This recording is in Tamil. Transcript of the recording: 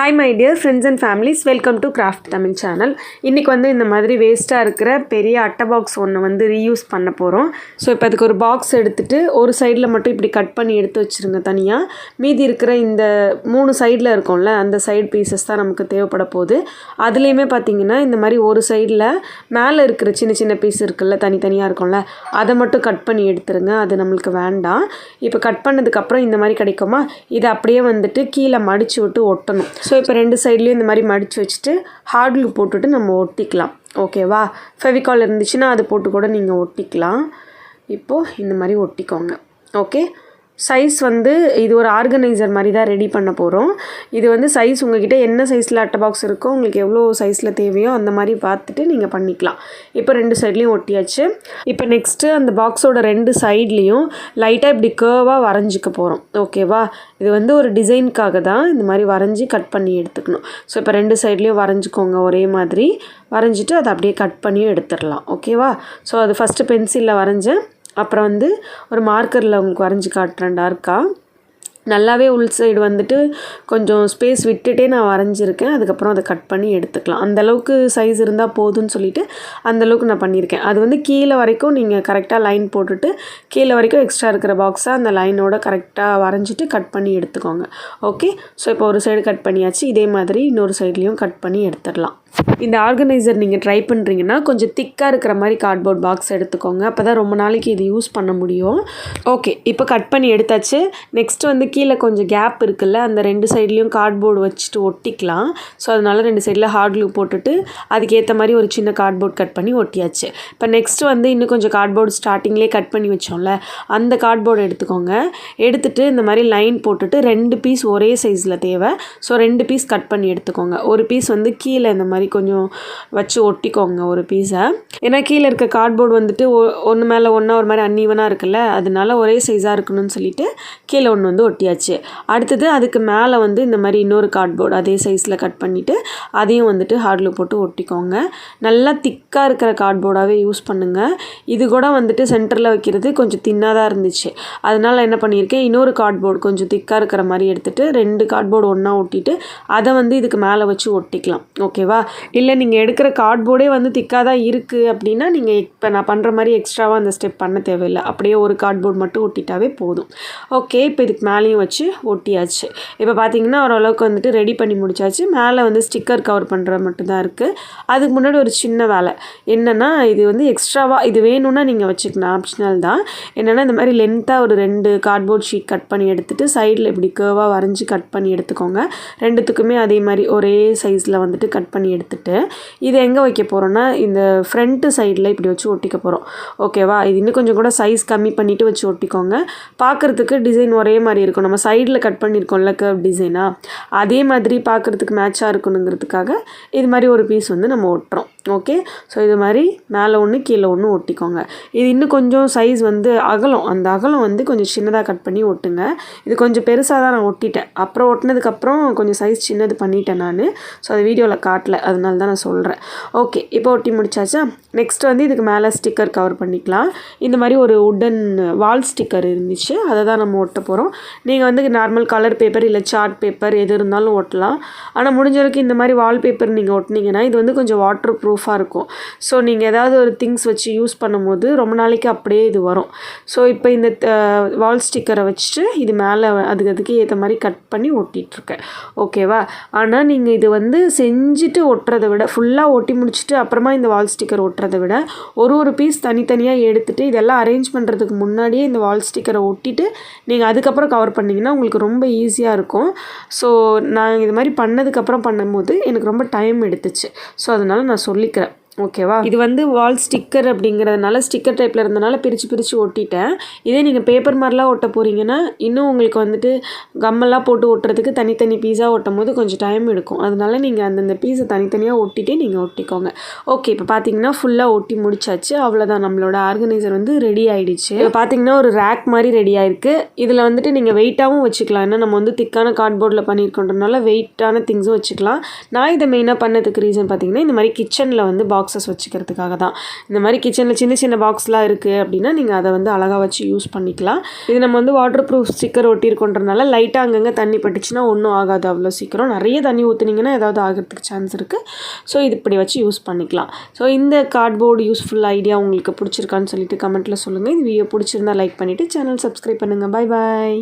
Hi my dear friends and families welcome to craft Tamil channel இன்றைக்கி வந்து இந்த மாதிரி வேஸ்ட்டாக இருக்கிற பெரிய அட்டை பாக்ஸ் ஒன்று வந்து ரீயூஸ் பண்ண போகிறோம் ஸோ இப்போ அதுக்கு ஒரு பாக்ஸ் எடுத்துகிட்டு ஒரு சைடில் மட்டும் இப்படி கட் பண்ணி எடுத்து வச்சுருங்க தனியாக மீதி இருக்கிற இந்த மூணு சைடில் இருக்கும்ல அந்த சைடு பீசஸ் தான் நமக்கு தேவைப்பட போகுது. அதுலேயுமே பார்த்தீங்கன்னா இந்த மாதிரி ஒரு சைடில் மேலே இருக்கிற சின்ன சின்ன பீஸ் இருக்குல்ல தனித்தனியாக இருக்கும்ல அதை மட்டும் கட் பண்ணி எடுத்துருங்க. அது நம்மளுக்கு வேண்டாம். இப்போ கட் பண்ணதுக்கப்புறம் இந்த மாதிரி கிடைக்குமா? இதை அப்படியே வந்துட்டு கீழே மடித்து விட்டு ஒட்டணும். ஸோ இப்போ ரெண்டு சைட்லேயும் இந்த மாதிரி மடித்து வச்சுட்டு ஹார்ட் போட்டுட்டு நம்ம ஒட்டிக்கலாம். ஓகேவா ஃபெவிகால் இருந்துச்சுன்னா அது போட்டு கூட நீங்கள் ஒட்டிக்கலாம். இப்போது இந்த மாதிரி ஒட்டிக்கோங்க. ஓகே சைஸ் வந்து இது ஒரு ஆர்கனைசர் மாதிரி தான் ரெடி பண்ண போகிறோம் இது வந்து சைஸ் உங்ககிட்ட என்ன சைஸில் அட்டை பாக்ஸ் இருக்கோ உங்களுக்கு எவ்வளோ சைஸில் தேவையோ அந்த மாதிரி பார்த்துட்டு நீங்கள் பண்ணிக்கலாம். இப்போ ரெண்டு சைட்லேயும் ஒட்டியாச்சு. இப்போ நெக்ஸ்ட்டு அந்த பாக்ஸோட ரெண்டு சைட்லேயும் லைட்டாக இப்படி கேர்வாக வரைஞ்சிக்க போகிறோம் ஓகேவா இது வந்து ஒரு டிசைனுக்காக தான் இந்த மாதிரி வரைஞ்சி கட் பண்ணி எடுத்துக்கணும். ஸோ இப்போ ரெண்டு சைட்லேயும் வரைஞ்சிக்கோங்க ஒரே மாதிரி. வரைஞ்சிட்டு அதை அப்படியே கட் பண்ணியும் எடுத்துடலாம். ஓகேவா ஸோ அது ஃபஸ்ட்டு பென்சிலில் வரைஞ்சேன். அப்புறம் வந்து ஒரு மார்க்கரில் உங்களுக்கு வரைஞ்சி காட்டுறேன் டார்க்காக நல்லாவே உள் சைடு வந்துட்டு கொஞ்சம் ஸ்பேஸ் விட்டுட்டே நான் வரைஞ்சிருக்கேன். அதுக்கப்புறம் அதை கட் பண்ணி எடுத்துக்கலாம். அந்தளவுக்கு சைஸ் இருந்தால் போதும்னு சொல்லிட்டு அந்தளவுக்கு நான் பண்ணியிருக்கேன். அது வந்து கீழே வரைக்கும் நீங்கள் கரெக்டாக லைன் போட்டுட்டு கீழே வரைக்கும் எக்ஸ்ட்ரா இருக்கிற பாக்ஸை அந்த லைனோட கரெக்டாக வரைஞ்சிட்டு கட் பண்ணி எடுத்துக்கோங்க. ஓகே ஸோ இப்போ ஒரு சைடு கட் பண்ணியாச்சு. இதே மாதிரி இன்னொரு சைட்லேயும் கட் பண்ணி எடுத்துடலாம். இந்த ஆர்கனைசர் நீங்கள் ட்ரை பண்ணுறீங்கன்னா கொஞ்சம் திக்காக இருக்கிற மாதிரி கார்ட்போர்ட் பாக்ஸ் எடுத்துக்கோங்க. அப்போ தான் ரொம்ப நாளைக்கு இது யூஸ் பண்ண முடியும். ஓகே இப்போ கட் பண்ணி எடுத்தாச்சு. நெக்ஸ்ட் வந்து கீழே கொஞ்சம் கேப் இருக்குல்ல அந்த ரெண்டு சைட்லேயும் கார்ட்போர்டு வச்சுட்டு ஒட்டிக்கலாம். ஸோ அதனால் ரெண்டு சைடில் ஹார்ட் glue போட்டுட்டு அதுக்கேற்ற மாதிரி ஒரு சின்ன கார்ட்போர்ட் கட் பண்ணி ஒட்டியாச்சு. இப்போ நெக்ஸ்ட் வந்து இன்னும் கொஞ்சம் கார்ட்போர்டு ஸ்டார்டிங்லேயே கட் பண்ணி வச்சோம்ல அந்த கார்ட்போர்டு எடுத்துக்கோங்க. எடுத்துகிட்டு இந்த மாதிரி லைன் போட்டுட்டு ரெண்டு பீஸ் ஒரே சைஸில் தேவை. ஸோ ரெண்டு பீஸ் கட் பண்ணி எடுத்துக்கோங்க. ஒரு பீஸ் வந்து கீழே இந்த மாதிரி கொஞ்சம் வச்சு ஒட்டிக்கோங்க ஒரு பீஸை ஏன்னா கீழே இருக்க கார்ட்போர்டு வந்துட்டு ஒன்று மேலே ஒன்றா ஒரு மாதிரி அன்னீவனாக இருக்குல்ல அதனால ஒரே சைஸாக இருக்கணும்னு சொல்லிட்டு கீழே ஒன்று வந்து ஒட்டி ஒட்டியாச்சு அடுத்தது அதுக்கு மேலே வந்து இந்த மாதிரி இன்னொரு கார்ட்போர்டு அதே சைஸில் கட் பண்ணிவிட்டு அதையும் வந்துட்டு ஹார்டில் போட்டு ஒட்டிக்கோங்க. நல்லா திக்காக இருக்கிற கார்ட்போர்டாகவே யூஸ் பண்ணுங்கள் இது கூட வந்துட்டு சென்டரில் வைக்கிறது கொஞ்சம் தின்னாக தான் இருந்துச்சு. அதனால் என்ன பண்ணியிருக்கேன் இன்னொரு கார்ட்போர்டு கொஞ்சம் திக்காக இருக்கிற மாதிரி எடுத்துகிட்டு ரெண்டு கார்ட்போர்டு ஒன்றா ஒட்டிட்டு அதை வந்து இதுக்கு மேலே வச்சு ஒட்டிக்கலாம். ஓகேவா இல்லை நீங்கள் எடுக்கிற கார்ட்போர்டே வந்து திக்காக தான் இருக்குது அப்படின்னா நீங்கள் இப்போ நான் பண்ணுற மாதிரி எக்ஸ்ட்ராவாக அந்த ஸ்டெப் பண்ண தேவையில்லை. அப்படியே ஒரு கார்ட்போர்ட் மட்டும் ஒட்டிட்டாவே போதும். ஓகே இப்போ இதுக்கு மேலே மேலேயும் வச்சு ஒட்டியாச்சு. இப்போ பார்த்தீங்கன்னா ஓரளவுக்கு வந்துட்டு ரெடி பண்ணி முடிச்சாச்சு. மேலே வந்து ஸ்டிக்கர் கவர் பண்ணுற மட்டும்தான் இருக்குது அதுக்கு முன்னாடி ஒரு சின்ன வேலை. என்னென்னா இது வந்து எக்ஸ்ட்ராவாக இது வேணும்னா நீங்கள் வச்சுக்கலாம். ஆப்ஷனல் தான். என்னென்னா இந்த மாதிரி லென்த்தாக ஒரு ரெண்டு கார்ட்போர்ட் ஷீட் கட் பண்ணி எடுத்துகிட்டு சைடில் இப்படி கேர்வாக வரைஞ்சி கட் பண்ணி எடுத்துக்கோங்க. ரெண்டுத்துக்குமே அதே மாதிரி ஒரே சைஸில் வந்துட்டு கட் பண்ணி எடுத்துட்டு இது எங்கே வைக்க போகிறோன்னா இந்த ஃப்ரண்ட்டு சைடில் இப்படி வச்சு ஒட்டிக்க போகிறோம் ஓகேவா இது இன்னும் கொஞ்சம் கூட சைஸ் கம்மி பண்ணிவிட்டு வச்சு ஒட்டிக்கோங்க. பார்க்குறதுக்கு டிசைன் ஒரே மாதிரி இருக்கும் நம்ம சைடில் கட் பண்ணியிருக்கோம்ல கர்வ் டிசைனாக அதே மாதிரி பார்க்குறதுக்கு மேட்சாக இருக்கணுங்கிறதுக்காக இது மாதிரி ஒரு பீஸ் வந்து நம்ம ஒட்டுறோம். ஓகே ஸோ இது மாதிரி மேலே ஒன்று கீழே ஒன்று ஒட்டிக்கோங்க. இது இன்னும் கொஞ்சம் சைஸ் வந்து அகலம். அந்த அகலம் வந்து கொஞ்சம் சின்னதாக கட் பண்ணி ஒட்டுங்க. இது கொஞ்சம் பெருசாக தான் நான் ஒட்டிட்டேன். அப்புறம் ஒட்டினதுக்கப்புறம் கொஞ்சம் சைஸ் சின்னது பண்ணிட்டேன் நான். ஸோ அது வீடியோவில் காட்டல. அதனால தான் நான் சொல்கிறேன் ஓகே இப்போ ஒட்டி முடிச்சாச்சா? நெக்ஸ்ட் வந்து இதுக்கு மேலே ஸ்டிக்கர் கவர் பண்ணிக்கலாம். இந்த மாதிரி ஒரு உடன் வால் ஸ்டிக்கர் இருந்துச்சு. அதை தான் நம்ம ஒட்ட போகிறோம் நீங்கள் வந்து நார்மல் கலர் பேப்பர் இல்லை சார்ட் பேப்பர் எது இருந்தாலும் ஒட்டலாம். ஆனால் முடிஞ்ச வரைக்கும் இந்த மாதிரி வால் பேப்பர் நீங்கள் ஒட்டினீங்கன்னா இது வந்து கொஞ்சம் வாட்டர் ப்ரூஃபாக இருக்கும். ஸோ நீங்கள் ஏதாவது ஒரு திங்ஸ் வச்சு யூஸ் பண்ணும்போது ரொம்ப நாளைக்கு அப்படியே இது வரும். ஸோ இப்போ இந்த வால் ஸ்டிக்கரை வச்சுட்டு இது மேலே அதுக்கு அதுக்கு ஏற்ற மாதிரி கட் பண்ணி ஒட்டிகிட்ருக்கேன் ஓகேவா ஆனால் நீங்கள் இது வந்து செஞ்சுட்டு ஒட்டுறதை விட ஃபுல்லாக ஒட்டி முடிச்சுட்டு அப்புறமா இந்த வால் ஸ்டிக்கர் ஒட்டுறதை விட ஒரு ஒரு பீஸ் தனித்தனியாக எடுத்துகிட்டு இதெல்லாம் அரேஞ்ச் பண்ணுறதுக்கு முன்னாடியே இந்த வால் ஸ்டிக்கரை ஒட்டிட்டு நீங்கள் அதுக்கப்புறம் கவர் பண்ணிங்கன்னா உங்களுக்கு ரொம்ப ஈஸியாக இருக்கும். ஸோ நான் இது மாதிரி பண்ணதுக்கப்புறம் பண்ணும்போது எனக்கு ரொம்ப டைம் எடுத்துச்சு. ஸோ அதனால் நான் சொல்லிக்கிறேன் ஓகேவா? இது வந்து வால் ஸ்டிக்கர் அப்படிங்கிறதுனால ஸ்டிக்கர் டைப்பில் இருந்தனால பிரித்து பிரித்து ஒட்டிட்டேன். இதே நீங்கள் பேப்பர் மாதிரிலாம் ஒட்ட போகிறீங்கன்னா இன்னும் உங்களுக்கு வந்துட்டு கம்மெல்லாம் போட்டு ஒட்டுறதுக்கு தனித்தனி பீஸாக ஒட்டும் போது கொஞ்சம் டைம் எடுக்கும். அதனால நீங்கள் அந்தந்த பீஸை தனித்தனியாக ஒட்டிகிட்டே நீங்கள் ஒட்டிக்கோங்க. ஓகே இப்போ பார்த்தீங்கன்னா ஃபுல்லாக ஒட்டி முடிச்சாச்சு. அவ்வளோதான் நம்மளோட ஆர்கனைசர் வந்து ரெடி ஆகிடுச்சு இப்போ பார்த்தீங்கன்னா ஒரு ரேக் மாதிரி ரெடி ஆயிருக்கு. இதில் வந்துட்டு நீங்கள் வெயிட்டாகவும் வச்சுக்கலாம். ஏன்னா நம்ம வந்து திக்கான கார்ட்போர்டில் பண்ணியிருக்கோன்றனால வெயிட்டான திங்ஸும் வச்சுக்கலாம். நான் இதை மெயினாக பண்ணதுக்கு ரீசன் பார்த்தீங்கன்னா இந்த மாதிரி கிச்சனில் வந்து பா பாக்ஸஸ் வச்சுக்கிறதுக்காக தான். இந்த மாதிரி கிச்சனில் சின்ன சின்ன பாக்ஸ்லாம் இருக்குது அப்படின்னா நீங்கள் அதை வந்து அழகாக வச்சு யூஸ் பண்ணிக்கலாம். இது நம்ம வந்து வாட்டர் ப்ரூஃப் ஸ்டிக்கர் ஒட்டியிருக்கோன்றனால லைட்டாக அங்கங்கே தண்ணி பட்டுச்சுன்னா ஒன்றும் ஆகாது அவ்வளோ சீக்கிரம். நிறைய தண்ணி ஊற்றுனீங்கன்னா ஏதாவது ஆகிறதுக்கு சான்ஸ் இருக்குது ஸோ இது இப்படி வச்சு யூஸ் பண்ணிக்கலாம். ஸோ இந்த கார்ட்போர்டு யூஸ்ஃபுல் ஐடியா உங்களுக்கு பிடிச்சிருக்கான்னு சொல்லிட்டு கமெண்ட்டில் சொல்லுங்கள் இது வீடியோ பிடிச்சிருந்தா லைக் பண்ணிவிட்டு சேனல் சப்ஸ்கிரைப் பண்ணுங்கள் பை பாய்